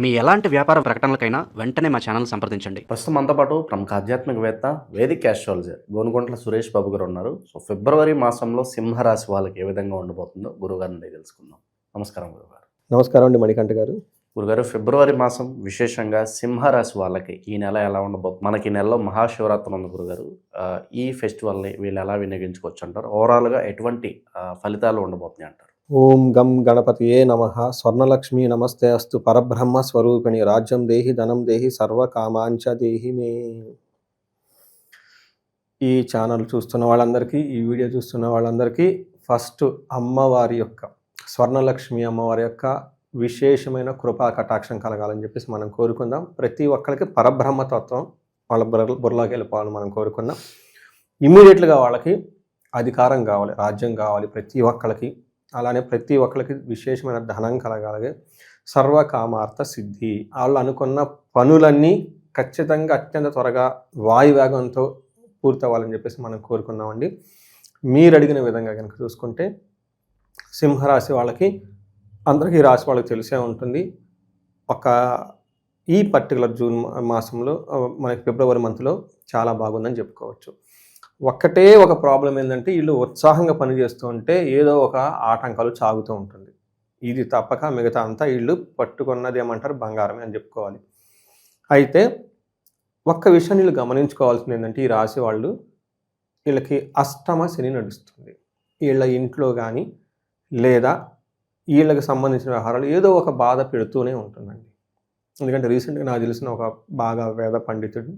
మీ ఎలాంటి వ్యాపార ప్రకటనలకైనా వెంటనే మా ఛానల్ సంప్రదించండి. ప్రస్తుతం మనతో పాటు ప్రముఖ ఆధ్యాత్మికవేత్త వేదిక్ ఆస్ట్రాలజర్ గోనుగుంట్ల సురేష్ బాబు గారు ఉన్నారు. సో ఫిబ్రవరి మాసంలో సింహరాశి వాళ్ళకి ఏ విధంగా ఉండబోతుందో గురుగారిని అడిగి తెలుసుకుందాం. నమస్కారం గురుగారు నమస్కారం అండి మణికంఠ గారు. గురుగారు ఫిబ్రవరి మాసం విశేషంగా సింహరాశి వాళ్ళకి ఈ నెల ఎలా ఉండబోతుంది మనకి ఈ నెలలో మహాశివరాత్రి ఉంది గురుగారు ఈ ఫెస్టివల్ని వీళ్ళు ఎలా వినియోగించుకోవచ్చు అంటారు? ఓవరాల్గా ఎటువంటి ఫలితాలు ఉండబోతున్నాయి అంటారు? ఓం గం గణపతియే నమ. స్వర్ణలక్ష్మి నమస్తే అస్తు. పరబ్రహ్మ స్వరూపిణి. రాజ్యం దేహి ధనం దేహి సర్వకామాంచ దేహి మే. ఈ ఛానల్ చూస్తున్న వాళ్ళందరికీ ఈ వీడియో చూస్తున్న వాళ్ళందరికీ ఫస్ట్ అమ్మవారి యొక్క స్వర్ణలక్ష్మి అమ్మవారి యొక్క విశేషమైన కృపా కటాక్షం కలగాలని చెప్పేసి మనం కోరుకుందాం. ప్రతి ఒక్కరికి పరబ్రహ్మతత్వం వాళ్ళ బుర్ర బుర్రలోకి వెళ్ళిపోవాలని మనం కోరుకుందాం. ఇమ్మీడియట్గా వాళ్ళకి అధికారం కావాలి రాజ్యం కావాలి ప్రతి ఒక్కరికి అలానే ప్రతి ఒక్కరికి విశేషమైన ధనం కలగాలి సర్వకామార్థ సిద్ధి. వాళ్ళు అనుకున్న పనులన్నీ ఖచ్చితంగా అత్యంత త్వరగా వాయువేగంతో పూర్తవ్వాలని చెప్పేసి మనం కోరుకున్నామండి. మీరు అడిగిన విధంగా కనుక చూసుకుంటే సింహరాశి వాళ్ళకి అందరికీ రాశి వాళ్ళకి తెలిసే ఉంటుంది. ఒక ఈ పర్టికులర్ జూన్ మాసంలో మనకి ఫిబ్రవరి మంత్లో చాలా బాగుందని చెప్పుకోవచ్చు. ఒక్కటే ఒక ప్రాబ్లం ఏంటంటే వీళ్ళు ఉత్సాహంగా పనిచేస్తూ ఉంటే ఏదో ఒక ఆటంకాలు సాగుతూ ఉంటుంది. ఇది తప్పక మిగతా అంతా వీళ్ళు పట్టుకున్నది ఏమంటారు? బంగారమే అని చెప్పుకోవాలి. అయితే ఒక్క విషయం వీళ్ళు గమనించుకోవాల్సింది ఏంటంటే ఈ రాశి వాళ్ళు వీళ్ళకి అష్టమ శని నడుస్తుంది. వీళ్ళ ఇంట్లో కానీ లేదా వీళ్ళకి సంబంధించిన వ్యవహారాలు ఏదో ఒక బాధ పెడుతూనే ఉంటుందండి. ఎందుకంటే రీసెంట్గా నాకు తెలిసిన ఒక బాగా వేద పండితుడు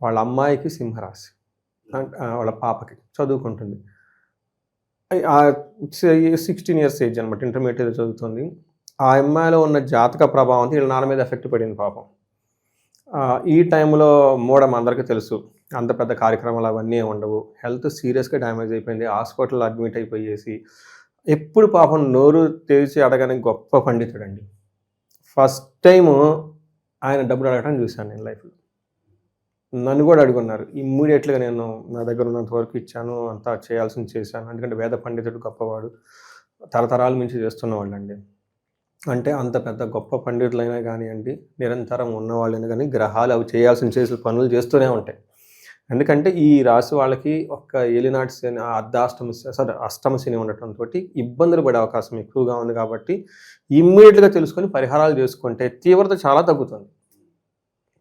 వాళ్ళ అమ్మాయికి సింహరాశి. వాళ్ళ పాపకి చదువుకుంటుంది. సిక్స్టీన్ ఇయర్స్ ఏజ్ అనమాట ఇంటర్మీడియట్ చదువుతుంది. ఆ అమ్మాయిలో ఉన్న జాతక ప్రభావం వీళ్ళ నాన్న మీద ఎఫెక్ట్ పడింది పాపం. ఈ టైంలో మూడం అందరికీ తెలుసు. అంత పెద్ద కార్యక్రమాలు అవన్నీ ఉండవు. హెల్త్ సీరియస్గా డ్యామేజ్ అయిపోయింది. హాస్పిటల్ అడ్మిట్ అయిపోయేసి ఎప్పుడు పాపం నోరు తెరిచి అడగని గొప్ప పండితుడండి. ఫస్ట్ టైము ఆయన డబ్బులు అడగడం చూశాను నేను లైఫ్లో. నన్ను కూడా అడుగున్నారు. ఇమ్మీడియట్గా నేను నా దగ్గర ఉన్నంత వరకు ఇచ్చాను అంతా చేయాల్సింది చేశాను. ఎందుకంటే వేద పండితుడు గొప్పవాడు. తరతరాల నుంచి చేస్తున్నవాళ్ళు అండి అంటే అంత పెద్ద గొప్ప పండితులైనా కానివ్వండి నిరంతరం ఉన్నవాళ్ళైనా కానీ గ్రహాలు అవి చేయాల్సిన చేసిన పనులు చేస్తూనే ఉంటాయి. ఎందుకంటే ఈ రాశి వాళ్ళకి ఒక్క ఏలినాటి శని అర్ధాష్టమ సారీ అష్టమ శని ఉండటంతో ఇబ్బందులు పడే అవకాశం ఎక్కువగా ఉంది కాబట్టి ఇమ్మీడియట్గా తెలుసుకొని పరిహారాలు చేసుకుంటే తీవ్రత చాలా తగ్గుతుంది.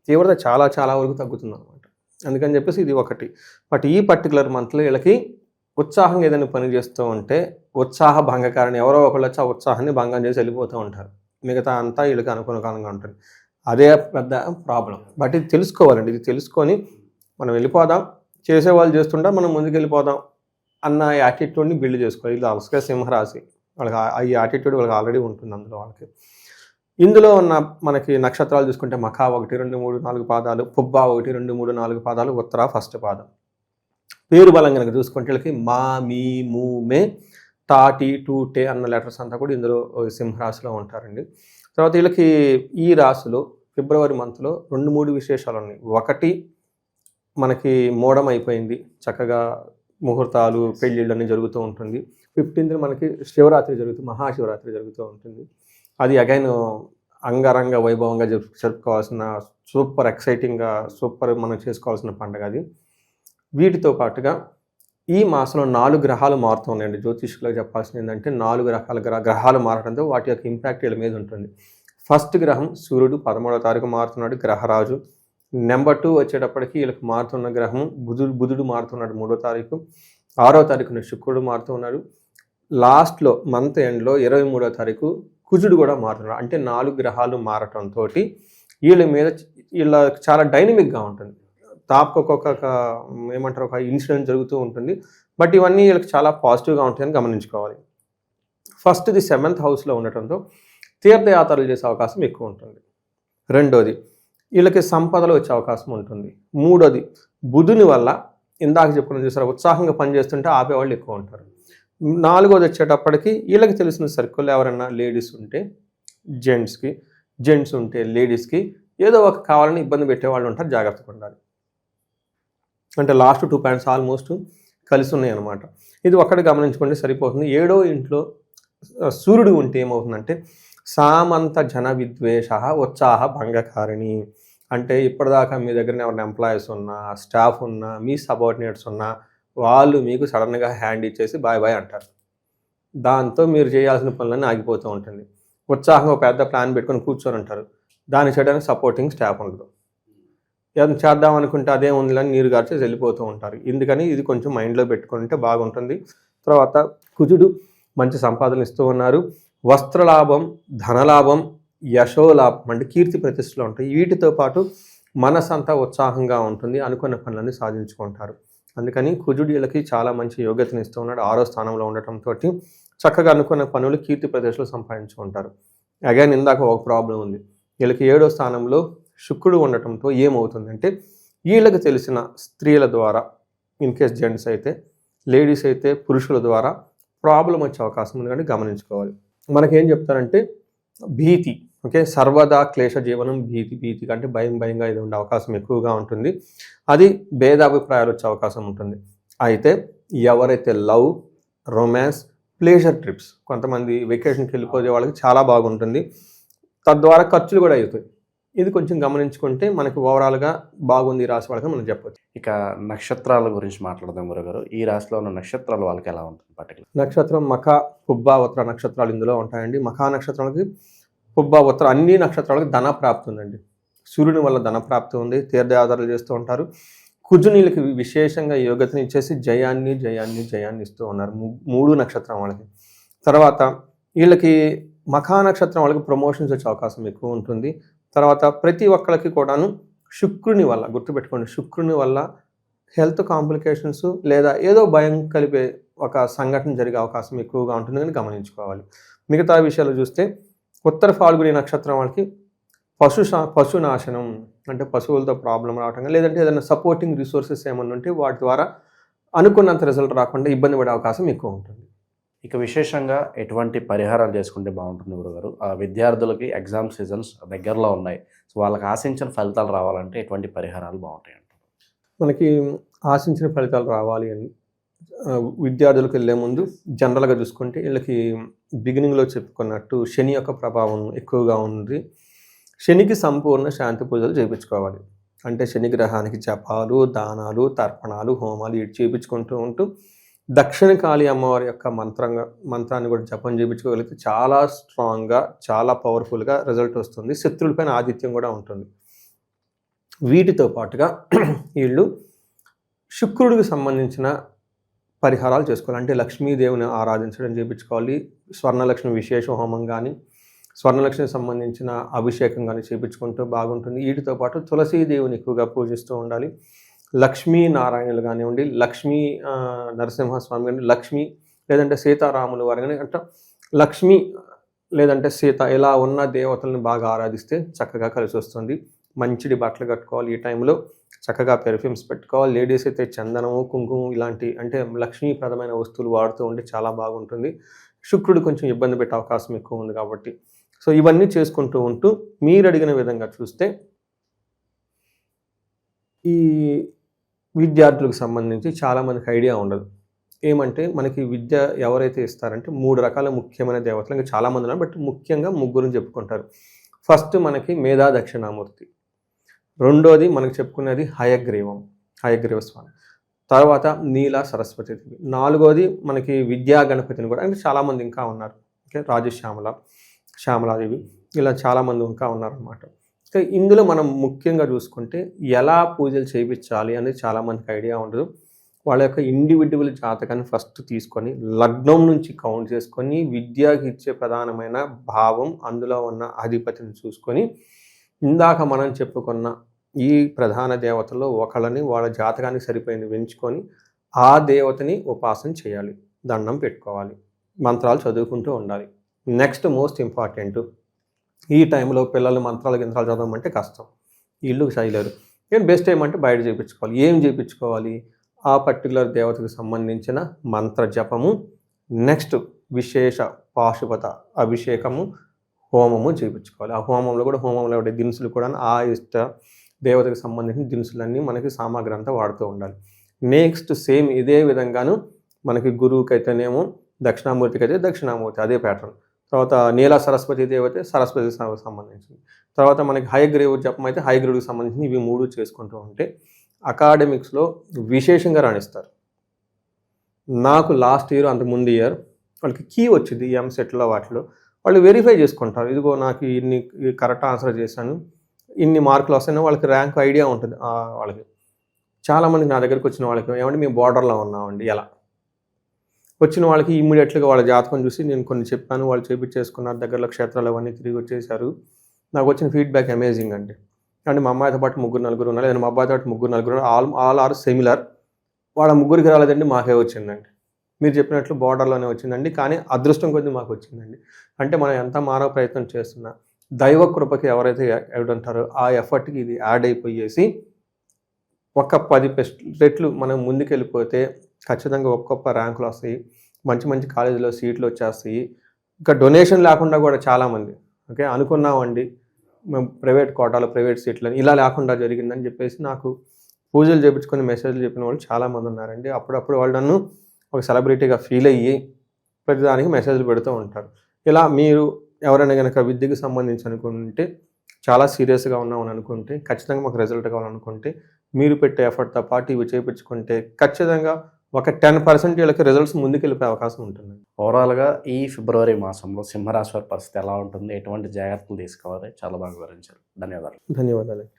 తీవ్రత చాలా చాలా వరకు తగ్గుతుంది అనమాట అందుకని చెప్పేసి ఇది ఒకటి. బట్ ఈ పర్టికులర్ మంత్లో వీళ్ళకి ఉత్సాహంగా ఏదైనా పని చేస్తూ ఉంటే ఉత్సాహ భంగకారిని ఎవరో ఒకళ్ళు వచ్చి ఆ ఉత్సాహాన్ని భంగం చేసి వెళ్ళిపోతూ ఉంటారు. మిగతా అంతా వీళ్ళకి అనుకూలంగా ఉంటుంది. అదే పెద్ద ప్రాబ్లం. బట్ ఇది తెలుసుకోవాలండి. ఇది తెలుసుకొని మనం వెళ్ళిపోదాం. చేసే వాళ్ళు చేస్తుంటే మనం ముందుకు వెళ్ళిపోదాం అన్న యాటిట్యూడ్ని బిల్డ్ చేసుకోవాలి. ఇది అలసగా సింహరాశి. వాళ్ళకి ఆ- ఈ యాటిట్యూడ్ వాళ్ళకి ఆల్రెడీ ఉంటుంది అందులో వాళ్ళకి. ఇందులో ఉన్న మనకి నక్షత్రాలు చూసుకుంటే మఖా ఒకటి రెండు మూడు నాలుగు పాదాలు పుబ్బా ఒకటి రెండు మూడు నాలుగు పాదాలు ఉత్తర ఫస్ట్ పాదం. పేరు బలం కనుక చూసుకుంటే వీళ్ళకి మా మీ మూ మే టా టీ టూ టే అన్న లెటర్స్ అంతా కూడా ఇందులో సింహరాశిలో ఉంటారండి. తర్వాత వీళ్ళకి ఈ రాశిలో ఫిబ్రవరి మంత్లో రెండు మూడు విశేషాలు ఉన్నాయి. ఒకటి మనకి మోడం అయిపోయింది. చక్కగా ముహూర్తాలు పెళ్ళిళ్ళు అన్నీ జరుగుతూ ఉంటుంది. ఫిఫ్టీన్త్ మనకి శివరాత్రి జరుగుతుంది మహాశివరాత్రి జరుగుతూ ఉంటుంది. అది అగైన్ అంగరంగ వైభవంగా జరుపు జరుపుకోవాల్సిన సూపర్ ఎక్సైటింగ్గా సూపర్ మనం చేసుకోవాల్సిన పండుగ అది. వీటితో పాటుగా ఈ మాసంలో నాలుగు గ్రహాలు మారుతున్నాయండి. ఉన్నాయండి చెప్పాల్సింది ఏంటంటే నాలుగు రకాల గ్రహ గ్రహాలు మారడంతో వాటి యొక్క ఇంపాక్ట్ వీళ్ళ మీద ఉంటుంది. ఫస్ట్ గ్రహం సూర్యుడు పదమూడవ తారీఖు మారుతున్నాడు గ్రహరాజు. నెంబర్ టూ వచ్చేటప్పటికి వీళ్ళకి మారుతున్న గ్రహం బుధుడు బుధుడు మారుతున్నాడు మూడో తారీఖు. ఆరో తారీఖున శుక్రుడు మారుతున్నాడు. లాస్ట్లో మంత్ ఎండ్లో ఇరవై మూడో తారీఖు కుజుడు కూడా మారుతున్నాడు. అంటే నాలుగు గ్రహాలు మారటంతో వీళ్ళ మీద వీళ్ళ చాలా డైనమిక్గా ఉంటుంది. తాపకు ఒక్కొక్క ఏమంటారు ఒక ఇన్సిడెంట్ జరుగుతూ ఉంటుంది. బట్ ఇవన్నీ వీళ్ళకి చాలా పాజిటివ్గా ఉంటాయని గమనించుకోవాలి. ఫస్ట్ ఇది సెవెంత్ హౌస్లో ఉండటంతో తీర్థయాత్రలు చేసే అవకాశం ఎక్కువ ఉంటుంది. రెండోది వీళ్ళకి సంపదలు వచ్చే అవకాశం ఉంటుంది. మూడోది బుధుని వల్ల ఇందాక చెప్పుకున్న చూసారా ఉత్సాహంగా పనిచేస్తుంటే ఆపేవాళ్ళు ఎక్కువ ఉంటారు. నాలుగోది వచ్చేటప్పటికి వీళ్ళకి తెలిసిన సర్కిల్ ఎవరైనా లేడీస్ ఉంటే జెంట్స్కి జెంట్స్ ఉంటే లేడీస్కి ఏదో ఒక కావాలని ఇబ్బంది పెట్టేవాళ్ళు ఉంటారు జాగ్రత్తగా ఉండాలి. అంటే లాస్ట్ టూ పాయింట్స్ ఆల్మోస్ట్ కలిసి ఉన్నాయి అనమాట ఇది ఒక్కటి గమనించుకుంటే సరిపోతుంది. ఏడో ఇంట్లో సూర్యుడు ఉంటే ఏమవుతుందంటే సామంత జన విద్వేష ఉత్సాహ భంగకారిణి. అంటే ఇప్పటిదాకా మీ దగ్గర ఎవరైనా ఎంప్లాయీస్ ఉన్నా స్టాఫ్ ఉన్నా మీ సబార్డినేట్స్ ఉన్నా వాళ్ళు మీకు సడన్గా హ్యాండ్ ఇచ్చేసి బాయ్ బాయ్ అంటారు. దాంతో మీరు చేయాల్సిన పనులన్నీ ఆగిపోతూ ఉంటుంది. ఉత్సాహంగా ఒక పెద్ద ప్లాన్ పెట్టుకొని కూర్చొని ఉంటారు. దాన్ని చేయడానికి సపోర్టింగ్ స్టాఫ్ ఉండదు. ఏదైనా చేద్దాం అనుకుంటే అదే ఉందని నీరు గార్చేసి వెళ్ళిపోతూ ఉంటారు. ఎందుకని ఇది కొంచెం మైండ్లో పెట్టుకుంటే బాగుంటుంది. తర్వాత కుజుడు మంచి సంపాదనలు ఇస్తూ ఉన్నారు. వస్త్రలాభం ధనలాభం యశోలాభం అంటే కీర్తి ప్రతిష్టలు ఉంటాయి. వీటితో పాటు మనసంతా ఉత్సాహంగా ఉంటుంది. అనుకున్న పనులన్నీ సాధించుకుంటారు. అందుకని కుజుడు వీళ్ళకి చాలా మంచి యోగ్యతను ఇస్తూ ఉన్నాడు. ఆరో స్థానంలో ఉండటంతో చక్కగా అనుకున్న పనులు కీర్తి ప్రదేశాలు సంపాదించుకుంటారు అగైన్ ఇందాక ఒక ప్రాబ్లం ఉంది. వీళ్ళకి ఏడో స్థానంలో శుక్రుడు ఉండటంతో ఏమవుతుందంటే వీళ్ళకి తెలిసిన స్త్రీల ద్వారా ఇన్ కేస్ జెంట్స్ అయితే లేడీస్ అయితే పురుషుల ద్వారా ప్రాబ్లం వచ్చే అవకాశం ఉంది కానీ గమనించుకోవాలి. మనకేం చెప్తారంటే భీతి. ఓకే? సర్వదా క్లేశ జీవనం భీతి భీతి కంటే భయం భయంగా ఇది ఉండే అవకాశం ఎక్కువగా ఉంటుంది. అది భేదాభిప్రాయాలు వచ్చే అవకాశం ఉంటుంది. అయితే ఎవరైతే లవ్ రొమాన్స్ ప్లేజర్ ట్రిప్స్ కొంతమంది వెకేషన్కి వెళ్ళిపోయే వాళ్ళకి చాలా బాగుంటుంది. తద్వారా ఖర్చులు కూడా అవుతాయి. ఇది కొంచెం గమనించుకుంటే మనకి ఓవరాల్గా బాగుంది ఈ రాశి వాళ్ళకి మనం చెప్పొచ్చు. ఇక నక్షత్రాల గురించి మాట్లాడదాం గురుగారు. ఈ రాశిలో ఉన్న నక్షత్రాలు వాళ్ళకి ఎలా ఉంటుంది పర్టికులర్ నక్షత్రం మఖ పుబ్బ ఉత్తర నక్షత్రాలు ఇందులో ఉంటాయండి. మఖా నక్షత్రాలకి పుబ్బ ఉత్తర అన్ని నక్షత్రాలకు ధన ప్రాప్తి ఉందండి సూర్యుని వల్ల ధన ప్రాప్తి ఉంది తీర్థయాత్రలు చేస్తూ ఉంటారు. కుజునీలకి విశేషంగా యోగ్యతని ఇచ్చేసి జయాన్ని జయాన్ని జయాన్ని ఇస్తూ ఉన్నారు. మూడు నక్షత్రం వాళ్ళకి. తర్వాత వీళ్ళకి మఖా నక్షత్రం వాళ్ళకి ప్రమోషన్స్ వచ్చే అవకాశం ఎక్కువ ఉంటుంది. తర్వాత ప్రతి ఒక్కరికి కూడాను శుక్రుని వల్ల గుర్తుపెట్టుకోండి శుక్రుని వల్ల హెల్త్ కాంప్లికేషన్స్ లేదా ఏదో భయం కలిపే ఒక సంఘటన జరిగే అవకాశం ఎక్కువగా ఉంటుందని గమనించుకోవాలి. మిగతా విషయాలు చూస్తే ఉత్తర ఫాల్గుని నక్షత్రం వాళ్ళకి పశు శా- పశు నాశనం అంటే పశువులతో ప్రాబ్లం రావటం లేదంటే ఏదైనా సపోర్టింగ్ రిసోర్సెస్ ఏమన్నా ఉంటే వాటి ద్వారా అనుకున్నంత రిజల్ట్ రాకుండా ఇబ్బంది పడే అవకాశం ఎక్కువ ఉంటుంది. ఇక విశేషంగా ఎటువంటి పరిహారాలు చేసుకుంటే బాగుంటుంది గురుగారు ఆ విద్యార్థులకి ఎగ్జామ్ సీజన్స్ దగ్గరలో ఉన్నాయి. సో వాళ్ళకి ఆశించిన ఫలితాలు రావాలంటే ఎటువంటి పరిహారాలు బాగుంటాయి అంటారు? మనకి ఆశించిన ఫలితాలు రావాలి అని విద్యార్థులకు వెళ్ళే ముందు జనరల్గా చూసుకుంటే వీళ్ళకి బిగినింగ్లో చెప్పుకున్నట్టు శని యొక్క ప్రభావం ఎక్కువగా ఉంది. శనికి సంపూర్ణ శాంతి పూజలు చేయించుకోవాలి అంటే శని గ్రహానికి జపాలు దానాలు తర్పణాలు హోమాలు ఇటు చేయించుకుంటూ ఉంటూ దక్షిణ కాళీ అమ్మవారి యొక్క మంత్రంగా మంత్రాన్ని కూడా జపం చేయించుకోగలిగితే చాలా స్ట్రాంగ్గా చాలా పవర్ఫుల్గా రిజల్ట్ వస్తుంది. శత్రువులపైన ఆధిత్యం కూడా ఉంటుంది. వీటితో పాటుగా వీళ్ళు శుక్రుడికి సంబంధించిన పరిహారాలు చేసుకోవాలి. అంటే లక్ష్మీదేవిని ఆరాధించడం చేయించుకోవాలి స్వర్ణలక్ష్మి విశేష హోమం కానీ స్వర్ణలక్ష్మికి సంబంధించిన అభిషేకం కానీ చేయించుకుంటూ బాగుంటుంది. వీటితో పాటు తులసీదేవిని ఎక్కువగా పూజిస్తూ ఉండాలి. లక్ష్మీ నారాయణులు కానివ్వండి లక్ష్మీ నరసింహస్వామి కానీ లక్ష్మి లేదంటే సీతారాములు వారు కానీ అంటే లక్ష్మి లేదంటే సీత ఇలా ఉన్న దేవతలను బాగా ఆరాధిస్తే చక్కగా కలిసి వస్తుంది. మంచిడి బట్టలు కట్టుకోవాలి ఈ టైంలో చక్కగా పెర్ఫ్యూమ్స్ పెట్టుకోవాలి. లేడీస్ అయితే చందనము కుంకుమ ఇలాంటి అంటే లక్ష్మీప్రదమైన వస్తువులు వాడుతూ ఉంటే చాలా బాగుంటుంది. శుక్రుడు కొంచెం ఇబ్బంది పెట్టే అవకాశం ఎక్కువ ఉంది కాబట్టి. సో ఇవన్నీ చేసుకుంటూ ఉంటూ మీరు అడిగిన విధంగా చూస్తే ఈ విద్యార్థులకు సంబంధించి చాలామందికి ఐడియా ఉండదు. ఏమంటే మనకి విద్య ఎవరైతే ఇస్తారంటే మూడు రకాల ముఖ్యమైన దేవతలు. ఇంకా చాలామంది బట్ ముఖ్యంగా ముగ్గురు చెప్పుకుంటారు. ఫస్ట్ మనకి మేధా దక్షిణామూర్తి రెండోది మనకు చెప్పుకునేది హయగ్రీవం హయగ్రీవ స్వామి తర్వాత నీల సరస్వతి దేవి. నాలుగోది మనకి విద్యా గణపతిని కూడా అంటే చాలామంది ఇంకా ఉన్నారు. ఓకే రాజశ్యామల శ్యామలాదేవి ఇలా చాలామంది ఇంకా ఉన్నారన్నమాట. ఇందులో మనం ముఖ్యంగా చూసుకుంటే ఎలా పూజలు చేయించాలి అనేది చాలామందికి ఐడియా ఉండదు. వాళ్ళ యొక్క ఇండివిజువల్ జాతకాన్ని ఫస్ట్ తీసుకొని లగ్నం నుంచి కౌంట్ చేసుకొని విద్యకి ఇచ్చే ప్రధానమైన భావం అందులో ఉన్న అధిపతిని చూసుకొని ఇందాక మనం చెప్పుకున్న ఈ ప్రధాన దేవతల్లో ఒకళ్ళని వాళ్ళ జాతకానికి సరిపోయింది ఎంచుకొని ఆ దేవతని ఉపాసన చేయాలి దండం పెట్టుకోవాలి మంత్రాలు చదువుకుంటూ ఉండాలి. నెక్స్ట్ మోస్ట్ ఇంపార్టెంట్ ఈ టైంలో పిల్లలు మంత్రాలు గింత్రాలు చదవమంటే కష్టం. ఇల్లు చేయలేరు నేను బెస్ట్ ఏమంటే బయట చేయించుకోవాలి ఏం చేయించుకోవాలి ఆ పర్టికులర్ దేవతకు సంబంధించిన మంత్ర జపము నెక్స్ట్ విశేష పాశుపత అభిషేకము హోమము చేయించుకోవాలి ఆ హోమంలో కూడా హోమంలో ఉండే దినుసులు కూడా ఆ ఇష్ట దేవతకు సంబంధించిన దినుసులన్నీ మనకి సామాగ్రి అంతా వాడుతూ ఉండాలి. నెక్స్ట్ సేమ్ ఇదే విధంగాను మనకి గురువుకి అయితేనేమో దక్షిణామూర్తికి అయితే దక్షిణామూర్తి అదే ప్యాటర్న్ తర్వాత నీల సరస్వతి దేవతే సరస్వతి సంబంధించింది. తర్వాత మనకి హైగ్రేవ్ జపం అయితే హైగ్రేవ్కి సంబంధించి ఇవి మూడు చేసుకుంటూ ఉంటే అకాడమిక్స్లో విశేషంగా రాణిస్తారు. నాకు లాస్ట్ ఇయర్ అంత ముందు ఇయర్ వాళ్ళకి కీ వచ్చింది ఎంసెట్లో వాటిలో. వాళ్ళు వెరిఫై చేసుకుంటారు. ఇదిగో నాకు ఇన్ని కరెక్ట్ ఆన్సర్ చేశాను. ఇన్ని మార్కులు వస్తాయని వాళ్ళకి ర్యాంక్ ఐడియా ఉంటుంది. వాళ్ళకి. చాలామంది నా దగ్గరికి వచ్చిన వాళ్ళకి ఏమంటే మేము బార్డర్లో ఉన్నామండి. ఎలా? వచ్చిన వాళ్ళకి ఇమ్మీడియట్గా వాళ్ళ జాతకం చూసి నేను కొన్ని చెప్పాను వాళ్ళు చేపించేసుకున్నారు దగ్గరలో క్షేత్రాలు అవన్నీ తిరిగి వచ్చేసారు నాకు వచ్చిన ఫీడ్బ్యాక్ అమేజింగ్ అండి. అంటే మా అమ్మాయితో పాటు ముగ్గురు నలుగురు ఉన్నారు లేదా మా అబ్బాయితో పాటు ముగ్గురు నలుగురు ఆల్ ఆల్ ఆర్ సిమిలర్. వాళ్ళ ముగ్గురికి రాలేదండి మాకే వచ్చిందండి. మీరు చెప్పినట్లు బార్డర్లోనే వచ్చిందండి కానీ అదృష్టం కొద్ది మాకు వచ్చిందండి. అంటే మనం ఎంత మానవ ప్రయత్నం చేస్తున్నా దైవ కృపకి ఎవరైతే ఎవడంటారో ఆ ఎఫర్ట్కి ఇది యాడ్ అయిపోయేసి ఒక పది రెట్లు మనం ముందుకెళ్ళిపోతే ఖచ్చితంగా ఒక్కొక్క ర్యాంకులు వస్తాయి. మంచి మంచి కాలేజీలో సీట్లు వచ్చేస్తాయి. ఇంకా డొనేషన్ లేకుండా కూడా చాలామంది ఓకే అనుకున్నామండి మేము ప్రైవేట్ కోటాలు ప్రైవేట్ సీట్లు అని ఇలా లేకుండా జరిగిందని చెప్పేసి నాకు పూజలు చేపించుకొని మెసేజ్లు చెప్పిన వాళ్ళు చాలామంది ఉన్నారండి. అప్పుడప్పుడు వాళ్ళు నన్ను ఒక సెలబ్రిటీగా ఫీల్ అయ్యి ప్రతిదానికి మెసేజ్లు పెడుతూ ఉంటారు. ఇలా మీరు ఎవరైనా కనుక విద్యకు సంబంధించి అనుకుంటే చాలా సీరియస్గా ఉన్నామని అనుకుంటే ఖచ్చితంగా మాకు రిజల్ట్ కావాలనుకుంటే మీరు పెట్టే ఎఫర్ట్తో పాటు ఇవి చేయించుకుంటే ఖచ్చితంగా ఒక టెన్ పర్సెంట్ వీళ్ళకి రిజల్ట్స్ ముందుకెళ్ళిపోయే అవకాశం ఉంటుంది. ఓవరాల్గా ఈ ఫిబ్రవరి మాసంలో సింహరాశి వారి పరిస్థితి ఎలా ఉంటుంది? ఎటువంటి జాగ్రత్తలు తీసుకోవాలి? చాలా బాగా వివరించారు. ధన్యవాదాలు. ధన్యవాదాలు.